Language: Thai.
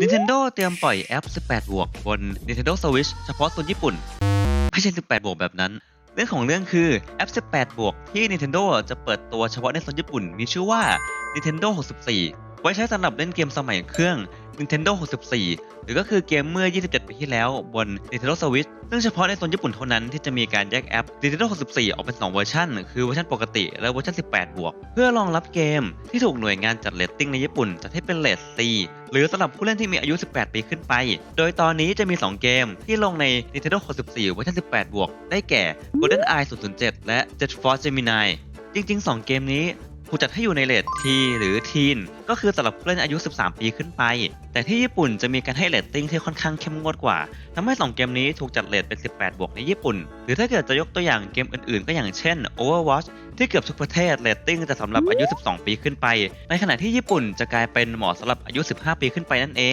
Nintendo เตรียมปล่อยแอป 18 บวกบน Nintendo Switch เฉพาะโซนญี่ปุ่น ไม่ใช่ 18 บวกแบบนั้น เรื่องของเรื่องคือแอป 18 บวกที่ Nintendo จะเปิดตัวเฉพาะในโซนญี่ปุ่น มีชื่อว่า Nintendo 64 ไว้ใช้สำหรับเล่นเกมสมัยเครื่อง Nintendo 64 หรือก็คือเกมเมื่อ 27 ปีที่แล้วบน Nintendo Switch ซึ่งเฉพาะในโซนญี่ปุ่นเท่านั้นที่จะมีการแยกแอป Nintendo 64 ออกเป็น 2 เวอร์ชันคือเวอร์ชันปกติ และเวอร์ชัน 18 บวก เพื่อรองรับเกมที่ถูกหน่วยงานจัดเรตติ้งในญี่ปุ่นจัดให้เป็นเรท C หรือสำหรับผู้เล่นที่มีอายุ 18 ปีขึ้นไป โดยตอนนี้จะมี 2 เกมที่ลงใน Nintendo 64 เวอร์ชัน 18 บวก ได้แก่ Golden Eye 007 และ Jet Force Gemini จริงๆ 2 เกมนี้ ถูกจัดให้อยู่ในเรท T หรือทีนก็คือสำหรับผู้เล่นอายุ 13 ปีขึ้นไป แต่ที่ญี่ปุ่นจะมีการให้เลตติ้งที่ค่อนข้างเข้มงวดกว่าทำให้ 2 เกมนี้ถูกจัดเลตเป็น 18 บวกในญี่ปุ่น หรือถ้าเกิดจะยกตัวอย่างเกมอื่นๆ ก็อย่างเช่น Overwatch ที่เกือบทุกประเทศเลตติ้งจะสำหรับอายุ 12 ปีขึ้นไป ในขณะที่ญี่ปุ่นจะกลายเป็นเหมาะสำหรับอายุ 15 ปีขึ้นไปนั่นเอง